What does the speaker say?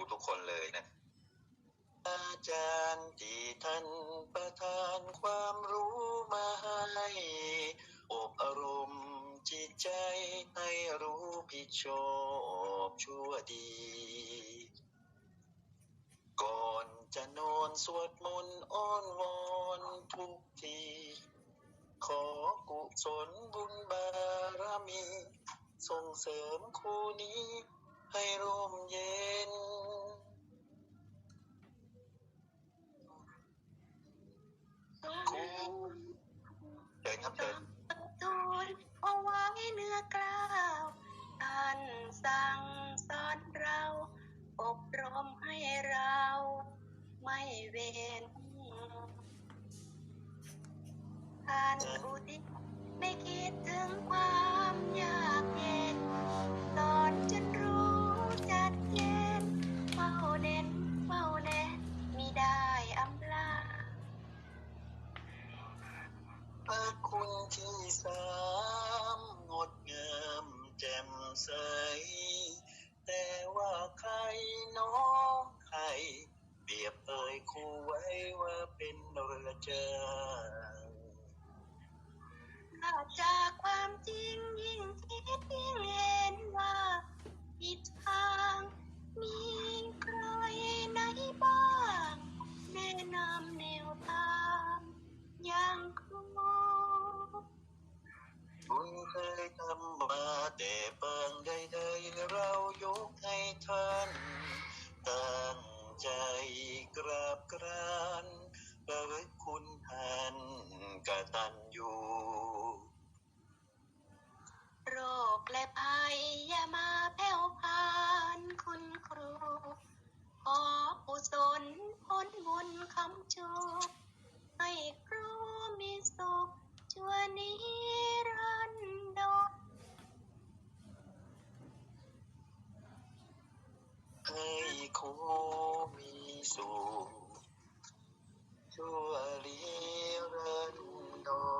รูทุกคนเลยนะ อาจารย์ที่ท่านประทานความรู้มาให้อบอารมณ์จิตใจให้รู้ผิดชอบชั่วดี ก่อนจะนอนสวดมนต์อ้อนวอนทุกที ขอกุศลบุญบารมี ส่งเสริมคู่นี้ให้ร่มเย็นานอุทิศไม่คิดถึงความยากเย็นสอนจนรู้จัดเจนเฝ้าเน้นเฝ้าแน่มีได้อำลาพระคุณที่สามงดงามแจ่มใส แต่ว่าใครน้องใครเปรียบเอ่ยคู่ไว้ว่าเป็นเรือเจ้า ถ้าจากความจริงยิ่งคิดยิ่งเห็นว่าผิดทาง มีใครไหนบ้างแนะนำแนวทางอย่างครูบุญเคยทำมาแต่ปางใดๆเรายกให้ท่านตั้งใจกราบกรานระลึกคุณท่านกตัญญู และภัยอย่ามาแผ่วพานคุณครูขออุศนพ้นบุญคำจูให้ครูมีสุขชั่วนิรันดรให้ครูมีสุขชั่วนิรันดร